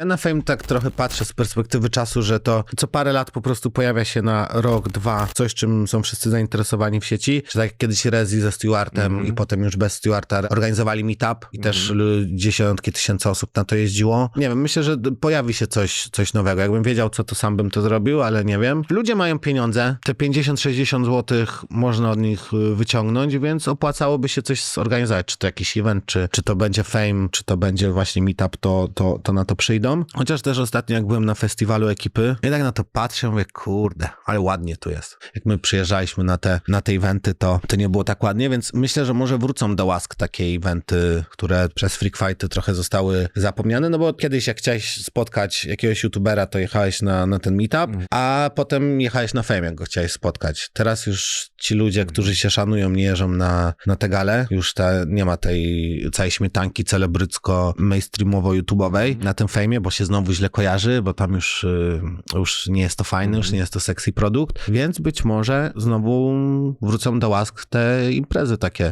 Ja na Fame tak trochę patrzę z perspektywy czasu, że to co parę lat po prostu pojawia się na rok, dwa, coś czym są wszyscy zainteresowani w sieci. Że tak jak kiedyś Rezi ze Stewartem i potem już bez Stewarta organizowali meetup i też l- dziesiątki tysięcy osób na to jeździło. Nie wiem, myślę, że pojawi się coś, coś nowego. Jakbym wiedział, co to sam bym to zrobił, ale nie wiem. Ludzie mają pieniądze, te 50-60 zł można od nich y, wyciągnąć, więc opłacałoby się coś zorganizować. Czy to jakiś event, czy, czy to będzie Fame, czy to będzie właśnie meetup, to, to, to na to przyjdą. Chociaż też ostatnio, jak byłem na festiwalu ekipy, ja tak na to patrzę, mówię, kurde, ale ładnie tu jest. Jak my przyjeżdżaliśmy na te, na te eventy, to, to nie było tak ładnie, więc myślę, że może wrócą do łask takie eventy, które przez Freak Fighty trochę zostały zapomniane, no bo kiedyś jak chciałeś spotkać jakiegoś youtubera, to jechałeś na, na ten meetup, a potem jechałeś na Fame, jak go chciałeś spotkać. Teraz już ci ludzie, którzy się szanują, nie jeżdżą na, na te gale, już ta, nie ma tej całej śmietanki celebrycko-mainstreamowo-youtubowej na tym Bo się znowu źle kojarzy, bo tam już, y, już nie jest to fajny, już nie jest to sexy produkt, więc być może znowu wrócą do łask te imprezy takie